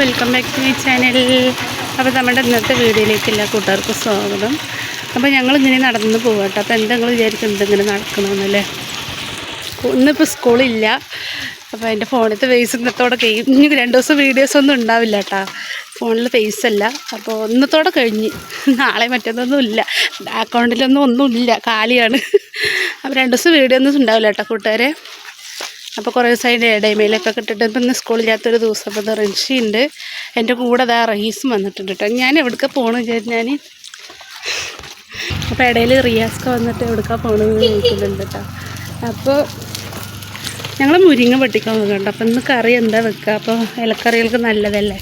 Welcome back to my channel. അപ്പോൾ നമ്മുടെ ഇന്നത്തെ വീഡിയോയിലേക്ക് എല്ലാ കൂട്ടുകാർക്കും സ്വാഗതം. അപ്പോൾ ഞങ്ങൾ ഇങ്ങനെ നടന്നു പോകട്ടെ അപ്പോൾ എന്താ നിങ്ങൾ വിചാരിക്കുന്നത് ഇങ്ങനെ നടക്കണമെന്നല്ലേ ഇന്നിപ്പോൾ സ്കൂളില്ല. അപ്പോൾ എന്റെ ഫോണിലത്തെ ഫേസ് ഇന്നത്തോടെ കഴിഞ്ഞു രണ്ട് ദിവസം വീഡിയോസ് ഒന്നും ഉണ്ടാവില്ല കേട്ടോ. ഫോണിൽ ഫേസ് അല്ല. അപ്പോൾ ഇന്നത്തോടെ കഴിഞ്ഞ്. നാളെ മറ്റൊന്നൊന്നും ഇല്ല. അക്കൗണ്ടിലൊന്നും ഒന്നുമില്ല കാലിയാണ്. അപ്പോൾ രണ്ട് ദിവസം വീഡിയോ ഒന്നും ഉണ്ടാവില്ല കേട്ടോ കൂട്ടുകാരെ. അപ്പോൾ കുറേ ദിവസം അതിന്റെ ഇടയ്മയിലൊക്കെ കിട്ടിട്ട് ഇപ്പം ഇന്ന് സ്കൂളില്ലാത്തൊരു ദിവസം. അപ്പോൾ ഇത് റിൻഷി ഉണ്ട്. എന്റെ കൂടെ അതാ റഹീസും വന്നിട്ടുണ്ട് കേട്ടോ. ഞാൻ എവിടേക്ക് പോകണമെന്ന് വിചാരിച്ചു ഞാൻ അപ്പോൾ ഇടയിൽ റിയാസ്ക വന്നിട്ട് എടുക്കാൻ പോകണമെന്ന് ചോദിക്കുന്നുണ്ട് കേട്ടോ അപ്പോൾ ഞങ്ങൾ മുരിങ്ങ പൊട്ടിക്കാൻ നോക്കുന്നുണ്ട് അപ്പോൾ ഇന്ന് കറി എന്താ വെക്കുക അപ്പോൾ ഇലക്കറികൾക്ക് നല്ലതല്ലേ?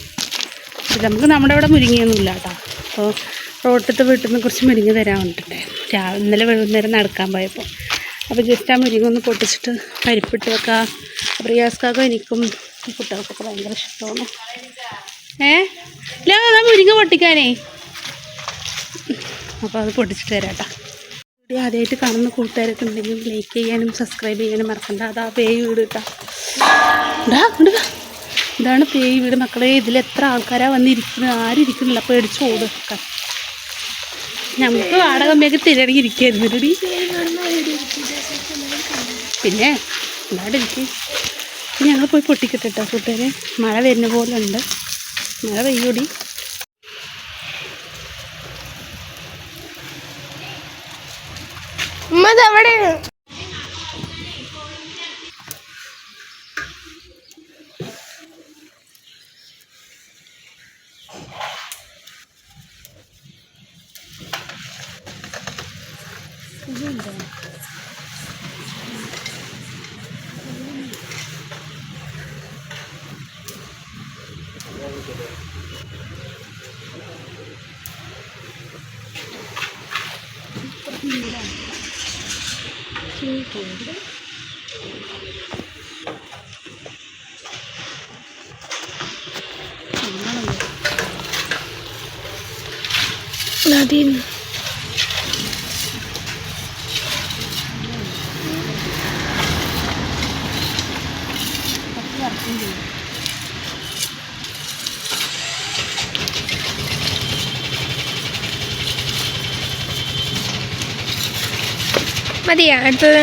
നമുക്ക് നമ്മുടെ ഇവിടെ മുരിങ്ങയൊന്നുമില്ല കേട്ടോ അപ്പോൾ റോട്ടത്തെ വീട്ടിൽ നിന്ന് കുറച്ച് മുരിങ്ങ തരാൻ വേണ്ടിയിട്ടേ രാവിലെ ഇന്നലെ വൈകുന്നേരം നടക്കാൻ പോയപ്പോൾ അപ്പോൾ ജസ്റ്റ് ആ മുരിങ്ങ ഒന്ന് പൊട്ടിച്ചിട്ട് പരിപ്പിട്ട് വെക്കാം. റിയാസ്ക്കാക്കും എനിക്കും കുട്ടികൾക്കൊക്കെ ഭയങ്കര ഇഷ്ടമാണ്. ഏ? ഇല്ല മുരിങ്ങ പൊട്ടിക്കാനേ. അപ്പോൾ അത് പൊടിച്ചിട്ട് തരാം കേട്ടോ വീഡിയോ ആദ്യമായിട്ട് കാണുന്ന കൂട്ടുകാരൊക്കെ ഉണ്ടെങ്കിൽ ലൈക്ക് ചെയ്യാനും സബ്സ്ക്രൈബ് ചെയ്യാനും മറക്കണ്ട. അതാ പേയ് വീട് കേട്ടോ ഇതാണ് പേയ് വീട്. മക്കളെ ഇതിൽ എത്ര ആൾക്കാരാണ് വന്നിരിക്കുന്നത്? ആരും ഇരിക്കുന്നില്ല. പേടിച്ച് ഓടുക നമുക്ക് വാടക അമ്മയൊക്കെ തിരണെങ്കിൽ ഇരിക്കായിരുന്നു ഇടി പിന്നെ ഇവിടെ ഞങ്ങൾ പോയി പൊട്ടിക്കട്ടെ കേട്ടോ കൂട്ടുകാരെ. മഴ വരുന്ന പോലെ ഉണ്ട്. മഴ പെയ്യൂടി. ഉമ്മ എവിടെയാണ് 신기인데? 나딘 മതിയാ അടുത്തത്.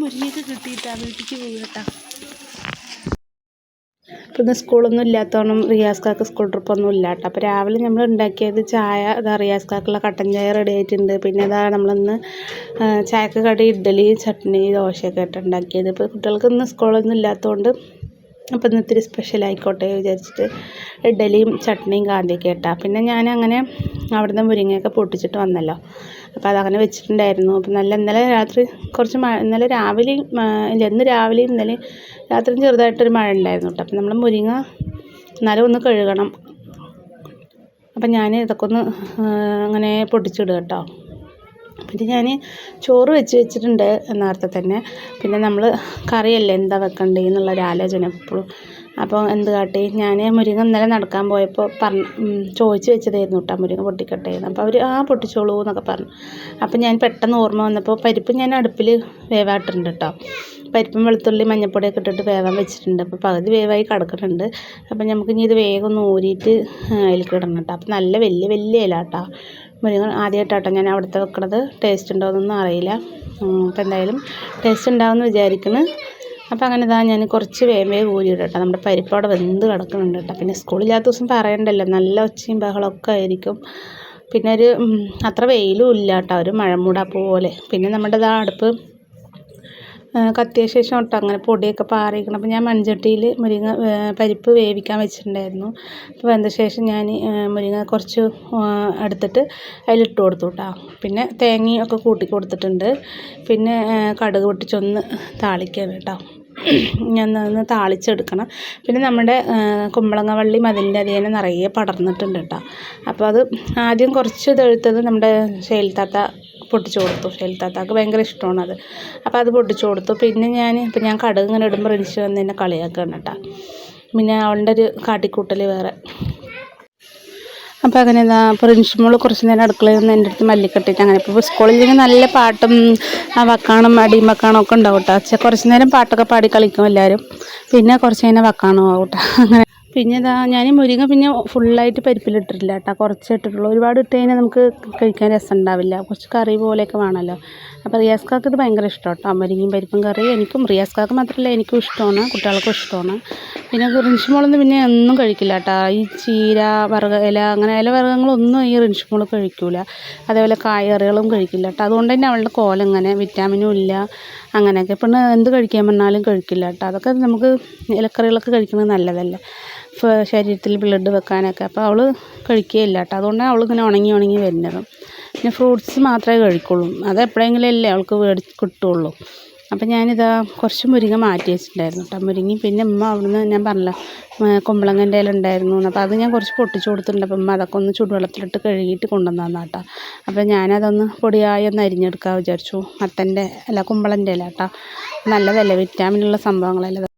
മുരിങ്ങയൊക്കെ കിട്ടിയിട്ടാ വീട്ടിലേക്ക് പോയി കേട്ടാ. പിന്നെ സ്കൂളൊന്നും ഇല്ലാത്തതുകൊണ്ടും റിയാസ്കാക്ക് സ്കൂൾ ട്രിപ്പൊന്നും ഇല്ല കേട്ടോ അപ്പോൾ രാവിലെ നമ്മൾ ഉണ്ടാക്കിയത് ചായ അതാ റിയാസ് കാക്കുള്ള കട്ടൻ ചായ റെഡി ആയിട്ടുണ്ട്. പിന്നെ അതാ നമ്മളിന്ന് ചായക്ക് കടി ഇഡ്ഡലി ചട്നി ദോശയൊക്കെ ആയിട്ട് ഉണ്ടാക്കിയത്. ഇപ്പോൾ കുട്ടികൾക്ക് ഇന്ന് സ്കൂളൊന്നും ഇല്ലാത്തതുകൊണ്ട് അപ്പോൾ ഇന്ന് ഇത്തിരി സ്പെഷ്യൽ ആയിക്കോട്ടെ വിചാരിച്ചിട്ട് ഇഡലിയും ചട്നിയും കാന്തിയൊക്കെ ഇട്ടാ. പിന്നെ ഞാൻ അങ്ങനെ അവിടുന്ന് മുരിങ്ങയൊക്കെ പൊട്ടിച്ചിട്ട് വന്നല്ലോ. അപ്പോൾ അതങ്ങനെ വെച്ചിട്ടുണ്ടായിരുന്നു. അപ്പോൾ നല്ല ഇന്നലെ രാത്രി കുറച്ച് മഴ ഇന്നലെ രാവിലെയും ഇല്ല ഇന്ന് രാവിലെയും ഇന്നലെ രാത്രിയും ചെറുതായിട്ടൊരു മഴ ഉണ്ടായിരുന്നു കേട്ടോ. അപ്പോൾ നമ്മൾ മുരിങ്ങ എന്നാലും ഒന്ന് കഴുകണം. അപ്പം ഞാൻ ഇതൊക്കെ ഒന്ന് അങ്ങനെ പൊട്ടിച്ചിടുക കേട്ടോ. പിന്നെ ഞാൻ ചോറ് വെച്ച് വെച്ചിട്ടുണ്ട് നേരത്തെ തന്നെ. പിന്നെ നമ്മൾ കറിയല്ലേ എന്താ വെക്കണ്ടേ എന്നുള്ളൊരു ആലോചന എപ്പോഴും. അപ്പോൾ എന്ത് കാട്ടി? ഞാൻ മുരിങ്ങ ഇന്നലെ നടക്കാൻ പോയപ്പോൾ പറഞ്ഞ് ചോദിച്ച് വെച്ചതായിരുന്നു കേട്ടോ മുരിങ്ങ പൊട്ടിക്കട്ടെ എന്ന്. അപ്പോൾ അവർ ആ പൊട്ടിച്ചോളൂ എന്നൊക്കെ പറഞ്ഞു. അപ്പോൾ ഞാൻ പെട്ടെന്ന് ഓർമ്മ വന്നപ്പോൾ പരിപ്പ് ഞാൻ അടുപ്പിൽ വേവായിട്ടുണ്ട് കേട്ടോ. പരിപ്പും വെളുത്തുള്ളി മഞ്ഞപ്പൊടിയൊക്കെ ഇട്ടിട്ട് വേവാൻ വെച്ചിട്ടുണ്ട്. അപ്പോൾ പകുതി വേവായി കിടക്കുന്നുണ്ട്. അപ്പോൾ നമുക്ക് ഇനി ഇത് വേഗം ഒന്ന് ഊരിയിട്ട് അതിലേക്ക് ഇടണം കേട്ടോ. അപ്പോൾ നല്ല വലിയ വലിയ ഇല കേട്ടോ. മുരിങ്ങ ആദ്യമായിട്ടാട്ടോ ഞാൻ അവിടുത്തെ വെക്കണത്. ടേസ്റ്റ് ഉണ്ടോയെന്നൊന്നും അറിയില്ല. അപ്പോൾ എന്തായാലും ടേസ്റ്റ് ഉണ്ടാവുമെന്ന് വിചാരിക്കുന്നു. അപ്പോൾ അങ്ങനെ ഇതാ ഞാൻ കുറച്ച് വേമേ കൂലി ഇടട്ടോ കേട്ടോ നമ്മുടെ പരിപ്പ് അവിടെ വെന്ത് കിടക്കുന്നുണ്ട് കേട്ടോ. പിന്നെ സ്കൂളില്ലാത്ത ദിവസം പറയണ്ടല്ലോ നല്ല ഒച്ചയും ബഹളമൊക്കെ ആയിരിക്കും. പിന്നെ ഒരു അത്ര വെയിലും ഇല്ല കേട്ടോ. ഒരു മഴമൂട പോലെ. പിന്നെ നമ്മുടെ ഇതാ അടുപ്പ് കത്തിയ ശേഷം തൊട്ട് അങ്ങനെ പൊടിയൊക്കെ പാറിയിരിക്കണം. അപ്പോൾ ഞാൻ മൺചട്ടിയിൽ മുരിങ്ങ പരിപ്പ് വേവിക്കാൻ വെച്ചിട്ടുണ്ടായിരുന്നു. അപ്പോൾ വെന്ത ശേഷം ഞാൻ മുരിങ്ങ കുറച്ച് എടുത്തിട്ട് അതിലിട്ട് കൊടുത്തു കേട്ടോ പിന്നെ തേങ്ങയും ഒക്കെ കൂട്ടി കൊടുത്തിട്ടുണ്ട്. പിന്നെ കടുക് പൊട്ടിച്ചൊന്ന് താളിക്കാൻ കേട്ടോ. ഞാൻ ഒന്ന് താളിച്ചെടുക്കണം. പിന്നെ നമ്മുടെ കുമ്പളങ്ങ വള്ളിയും അതിന്റെ അതേനെ നിറയെ പടർന്നിട്ടുണ്ട് കേട്ടോ. അപ്പോൾ അത് ആദ്യം കുറച്ച് തെഴുത്തത് നമ്മുടെ ശൈലത്താത്ത പൊട്ടിച്ച് കൊടുത്തു ഷെൽത്താത്താക്ക് ഭയങ്കര ഇഷ്ടമാണ് അത് അപ്പോൾ അത് പൊട്ടിച്ച് കൊടുത്തു. പിന്നെ ഞാൻ ഇപ്പം ഞാൻ കടുക് ഇങ്ങനെ ഇടുമ്പോൾ എനിക്ക് വന്ന് എന്നെ കളിയാക്കുകയാണ് കേട്ടോ. പിന്നെ അവളുടെ ഒരു കാട്ടിക്കൂട്ടൽ വേറെ. അപ്പോൾ അങ്ങനെ എന്താ അപ്പോൾ റിൻഷിമോൾ കുറച്ച് നേരം അടുക്കളയിൽ നിന്ന് എന്റെ അടുത്ത് മല്ലിക്കെട്ടിട്ട് അങ്ങനെ ഇപ്പോൾ സ്കൂളിൽ നിന്ന് നല്ല പാട്ടും വക്കാണും അടിയും വക്കാണും ഒക്കെ ഉണ്ടാവും കേട്ടോ. കുറച്ച് നേരം പാട്ടൊക്കെ പാടി കളിക്കും എല്ലാവരും പിന്നെ കുറച്ച് കഴിഞ്ഞാൽ വക്കാണോ ആവും കേട്ടോ. അങ്ങനെ പിന്നെ ഇതാ ഞാൻ മുരിങ്ങ പിന്നെ ഫുള്ളായിട്ട് പരിപ്പിലിട്ടിട്ടില്ല കേട്ടോ. കുറച്ച് ഇട്ടിട്ടുള്ളൂ ഒരുപാട് ഇട്ട് കഴിഞ്ഞാൽ നമുക്ക് കഴിക്കാൻ രസം ഉണ്ടാവില്ല കുറച്ച് കറി പോലെയൊക്കെ വേണമല്ലോ. അപ്പോൾ റിയാസ്കാക്ക് ഇത് ഭയങ്കര ഇഷ്ടം കേട്ടോ. മുരിങ്ങയും പരിപ്പും കറി എനിക്കും റിയാസ്കാക്ക് മാത്രമല്ല എനിക്കും ഇഷ്ടമാണ്. കുട്ടികൾക്കും ഇഷ്ടമാണ്. പിന്നെ റിൻഷിമോളൊന്നും പിന്നെ ഒന്നും കഴിക്കില്ല കേട്ടോ. ഈ ചീര വറുക ഇല അങ്ങനെ ഇല വർഗങ്ങളൊന്നും ഈ റിൻഷിമോൾ കഴിക്കില്ല അതേപോലെ കായകറികളും കഴിക്കില്ല കേട്ടോ. അതുകൊണ്ട് തന്നെ അവളുടെ കോലം ഇങ്ങനെ വിറ്റാമിനും ഇല്ല അങ്ങനെയൊക്കെ. പിന്നെ എന്ത് കഴിക്കാൻ പറഞ്ഞാലും കഴിക്കില്ല കേട്ടോ. അതൊക്കെ നമുക്ക് ഇലക്കറികളൊക്കെ കഴിക്കുന്നത് നല്ലതല്ലേ. ശരീരത്തിൽ ബ്ലഡ് വെക്കാനൊക്കെ. അപ്പോൾ അവൾ കഴിക്കുകയില്ല കേട്ടോ അതുകൊണ്ടാണ് അവൾ ഇങ്ങനെ ഉണങ്ങി ഉണങ്ങി വരുന്നത്. പിന്നെ ഫ്രൂട്ട്സ് മാത്രമേ കഴിക്കുള്ളൂ. അത് എപ്പോഴെങ്കിലും അല്ലേ അവൾക്ക് മേടി കിട്ടുള്ളൂ. അപ്പം ഞാനിതാ കുറച്ച് മുരിങ്ങ മാറ്റി വെച്ചിട്ടുണ്ടായിരുന്നു കേട്ടോ മുരിങ്ങി പിന്നെ ഉമ്മ അവിടുന്ന് ഞാൻ പറഞ്ഞല്ലോ കുമ്പളങ്ങന്റെ ഉണ്ടായിരുന്നു അപ്പോൾ അത് ഞാൻ കുറച്ച് പൊട്ടിച്ചു കൊടുത്തിട്ടുണ്ട്. അപ്പം ഉമ്മ അതൊക്കെ ഒന്ന് ചൂടുവെള്ളത്തിലിട്ട് കഴുകിയിട്ട് കൊണ്ടുവന്നതാണ് കേട്ടോ അപ്പോൾ ഞാനതൊന്ന് പൊടിയായി ഒന്ന് അരിഞ്ഞെടുക്കാൻ വിചാരിച്ചു. മത്തന്റെ അല്ല കുമ്പളന്റെ ഇല കേട്ടോ നല്ലതല്ലേ വിറ്റാമിനുള്ള സംഭവങ്ങളല്ലേ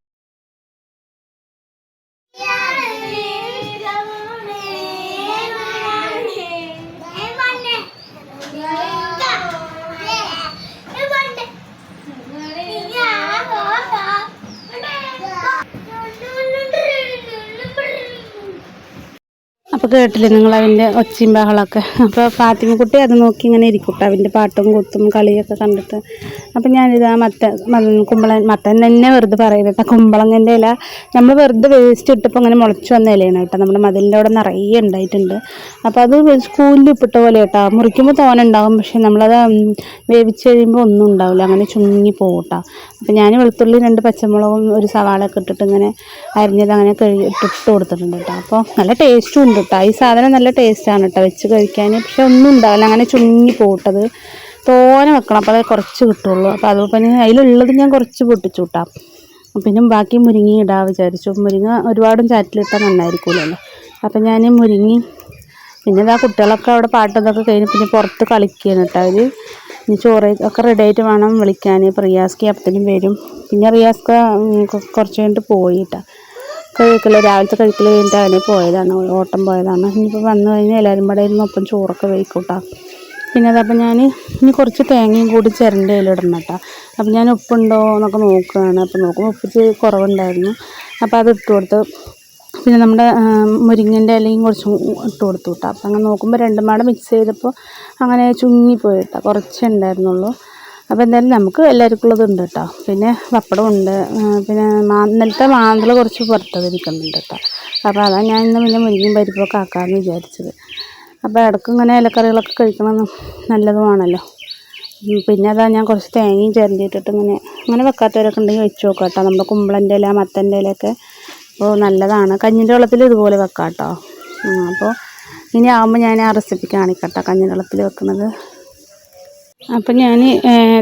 അപ്പോൾ കേട്ടില്ലേ നിങ്ങൾ അതിന്റെ ഒച്ചയും ബഹളമൊക്കെ? അപ്പോൾ ഫാത്തിമക്കുട്ടി അത് നോക്കി ഇങ്ങനെ ഇരിക്കട്ടെ കേട്ടോ. അവന്റെ പാട്ടും കുത്തും കളിയൊക്കെ കണ്ടിട്ട്. അപ്പോൾ ഞാനിതാ മത്ത കുമ്പളൻ മത്തൻ തന്നെ വെറുതെ പറയുന്നത് കേട്ടോ. കുമ്പളങ്ങന്റെ ഇല നമ്മൾ വെറുതെ വേസ്റ്റ് ഇട്ടപ്പോൾ അങ്ങനെ മുളച്ച് വന്ന ഇലയാണ് കേട്ടോ. നമ്മുടെ മതിലിന്റെ അവിടെ നിറയെ ഉണ്ടായിട്ടുണ്ട്. അപ്പോൾ അത് സ്കൂലിൽ ഇപ്പിട്ട പോലെ കേട്ടോ. മുറിക്കുമ്പോൾ തോന ഉണ്ടാകും പക്ഷേ നമ്മളത് വേവിച്ച് കഴിയുമ്പോൾ ഒന്നും ഉണ്ടാവില്ല. അങ്ങനെ ചുങ്ങി പോകട്ടോ കേട്ടോ. അപ്പോൾ ഞാൻ വെളുത്തുള്ളി രണ്ട് പച്ചമുളകും ഒരു സവാളയൊക്കെ ഇട്ടിട്ട് ഇങ്ങനെ അരിഞ്ഞത് അങ്ങനെ കഴുകി ഇട്ടിട്ട് കൊടുത്തിട്ടുണ്ട് കേട്ടോ. അപ്പോൾ നല്ല ടേസ്റ്റും ഉണ്ട് കേട്ടോ. ഈ സാധനം നല്ല ടേസ്റ്റാണ് കേട്ടോ. വെച്ച് കഴിക്കാൻ. പക്ഷെ ഒന്നും ഉണ്ടാവില്ല. അങ്ങനെ ചുങ്ങി പോട്ടത്. തോനെ വെക്കണം. അപ്പോൾ അത് കുറച്ച് കിട്ടുള്ളൂ. അപ്പോൾ അതുപോലെ തന്നെ അതിലുള്ളത് ഞാൻ കുറച്ച് പൊട്ടിച്ചു കിട്ടാം. പിന്നെ ബാക്കി മുരിങ്ങി ഇടാൻ വിചാരിച്ചു. മുരിങ്ങ ഒരുപാടും ചാറ്റിലിട്ടാൽ നന്നായിരിക്കുമല്ലോ അപ്പം ഞാൻ മുരിങ്ങി പിന്നെ ഇതാ കുട്ടികളൊക്കെ അവിടെ പാട്ടതൊക്കെ കഴിഞ്ഞ് പിന്നെ പുറത്ത് കളിക്കുകയാണ് കേട്ടോ. അവർ ഇനി ചോറ് ഒക്കെ റെഡി ആയിട്ട് വേണം വിളിക്കാൻ. ഇപ്പോൾ റിയാസ്ക്ക് അപ്പത്തിനും വരും. പിന്നെ റിയാസ്ക കുറച്ച് കഴിഞ്ഞിട്ട് പോയിട്ടാ. കഴിക്കൽ രാവിലത്തെ കഴിക്കൽ കഴിഞ്ഞിട്ട് അവനെ പോയതാണ് ഓട്ടം പോയതാണ്. ഇനിയിപ്പോൾ വന്നു കഴിഞ്ഞാൽ എല്ലാവരും കൂടെ ഇരുന്ന് ഒപ്പം ചോറൊക്കെ കഴിക്കൂട്ടാ. പിന്നെ അതപ്പോൾ ഞാൻ ഇനി കുറച്ച് തേങ്ങയും കൂടി ചിരണ്ട ഇടണം കേട്ടോ അപ്പം ഞാൻ ഉപ്പുണ്ടോ എന്നൊക്കെ നോക്കുകയാണ്. അപ്പോൾ നോക്കുമ്പോൾ ഉപ്പിച്ച് കുറവുണ്ടായിരുന്നു. അപ്പോൾ അത് ഇട്ട് കൊടുത്ത് പിന്നെ നമ്മുടെ മുരിങ്ങന്റെ ഇലയും കുറച്ച് ഇട്ട് കൊടുത്തു കേട്ടോ. അപ്പം അങ്ങനെ നോക്കുമ്പോൾ രണ്ടും പാടെ മിക്സ് ചെയ്തപ്പോൾ അങ്ങനെ ചുങ്ങിപ്പോയി കേട്ടോ കുറച്ചേ ഉണ്ടായിരുന്നുള്ളൂ. അപ്പോൾ എന്തായാലും നമുക്ക് എല്ലാവർക്കും ഉള്ളതുണ്ട് കേട്ടോ. പിന്നെ പപ്പടം ഉണ്ട്. പിന്നെ മാ ഇന്നലത്തെ കുറച്ച് കുറച്ച് പുറത്തതിരിക്കുന്നുണ്ട് കേട്ടോ. അപ്പോൾ അതാണ് ഞാൻ ഇന്ന് പിന്നെ മുരിങ്ങയും പരിപ്പൊക്കെ ആക്കാമെന്ന് വിചാരിച്ചത്. അപ്പോൾ ഇടയ്ക്ക് ഇങ്ങനെ ഇലക്കറികളൊക്കെ കഴിക്കണം നല്ലതുമാണല്ലോ. പിന്നെ അതാ ഞാൻ കുറച്ച് തേങ്ങയും ചേർന്നിട്ടിട്ട് ഇങ്ങനെ അങ്ങനെ വെക്കാത്തവരൊക്കെ ഉണ്ടെങ്കിൽ വെച്ച് നോക്കാം കേട്ടോ. നമ്മുടെ കുമ്പളന്റെ ഇല മത്തന്റെ ഇലയൊക്കെ അപ്പോൾ നല്ലതാണ്. കഞ്ഞിന്റെ വെള്ളത്തിൽ ഇതുപോലെ വെക്കാം കേട്ടോ അപ്പോൾ ഇനി ആകുമ്പോൾ ഞാൻ ആ റെസിപ്പി കാണിക്കട്ടോ കഞ്ഞിന്റെ വെള്ളത്തിൽ വെക്കുന്നത്. അപ്പം ഞാൻ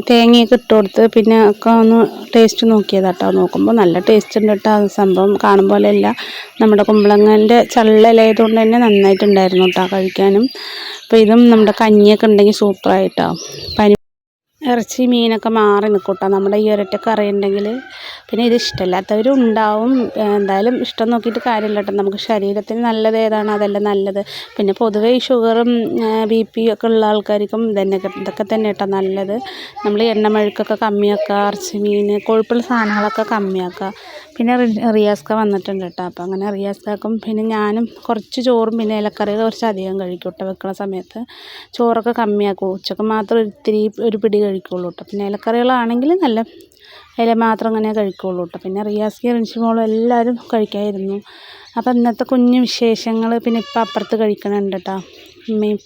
തേങ്ങയൊക്കെ ഇട്ട് കൊടുത്ത് പിന്നെ ഒക്കെ ഒന്ന് ടേസ്റ്റ് നോക്കിയതാണ് കേട്ടോ നോക്കുമ്പോൾ നല്ല ടേസ്റ്റ് ഉണ്ട് കേട്ടോ സംഭവം കാണുമ്പോൾ അല്ല നമ്മുടെ കുമ്പളങ്ങന്റെ ചള്ളലായതുകൊണ്ട് തന്നെ നന്നായിട്ടുണ്ടായിരുന്നു കേട്ടോ കഴിക്കാനും. അപ്പോൾ ഇതും നമ്മുടെ കഞ്ഞിയൊക്കെ ഉണ്ടെങ്കിൽ സൂപ്പറായിട്ടോ പനി ഇറച്ചി മീനൊക്കെ മാറി നിൽക്കൂട്ടോ കേട്ടോ നമ്മുടെ ഈ ഒരൊറ്റ കറി ഉണ്ടെങ്കിൽ പിന്നെ ഇത് ഇഷ്ടമല്ലാത്തവരും ഉണ്ടാവും എന്തായാലും ഇഷ്ടം നോക്കിയിട്ട് കാര്യമില്ല കേട്ടോ. നമുക്ക് ശരീരത്തിന് നല്ലത് ഏതാണ്? അതെല്ലാം നല്ലത്. പിന്നെ പൊതുവേ ഈ ഷുഗറും ബി പി ഒക്കെ ഉള്ള ആൾക്കാർക്കും ഇതന്നെ ഇതൊക്കെ തന്നെ കേട്ടോ നല്ലത്. നമ്മൾ എണ്ണമഴുക്കൊക്കെ കമ്മിയാക്കുക ഇറച്ചി മീൻ കൊഴുപ്പുള്ള സാധനങ്ങളൊക്കെ കമ്മിയാക്കുക. പിന്നെ റിയാസ്ക വന്നിട്ടുണ്ട് കേട്ടോ. അപ്പോൾ അങ്ങനെ റിയാസ്കാക്കും പിന്നെ ഞാനും കുറച്ച് ചോറും പിന്നെ ഇലക്കറികൾ കുറച്ച് അധികം കഴിക്കും കേട്ടോ വെക്കുന്ന സമയത്ത്. ചോറൊക്കെ കമ്മിയാക്കും. ഉച്ചയ്ക്ക് മാത്രം ഒത്തിരി ഒരു പിടി കഴിക്കുള്ളൂ കേട്ടോ. പിന്നെ ഇലക്കറികളാണെങ്കിൽ നല്ല ഇല മാത്രം അങ്ങനെ കഴിക്കുള്ളൂ കേട്ടോ. പിന്നെ റിയാസ്കി റിൻഷിമോളും എല്ലാവരും കഴിക്കായിരുന്നു. അപ്പം ഇന്നത്തെ കുഞ്ഞു വിശേഷങ്ങൾ പിന്നെ ഇപ്പം അപ്പുറത്ത് കഴിക്കണുണ്ട് കേട്ടോ. ഉമ്മയും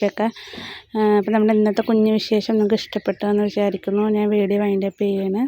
അപ്പോൾ നമ്മുടെ ഇന്നത്തെ കുഞ്ഞു വിശേഷം നിങ്ങൾക്ക് ഇഷ്ടപ്പെട്ടു എന്ന് വിചാരിക്കുന്നു. ഞാൻ വീഡിയോ വൈൻഡപ്പ് ചെയ്യാണ്.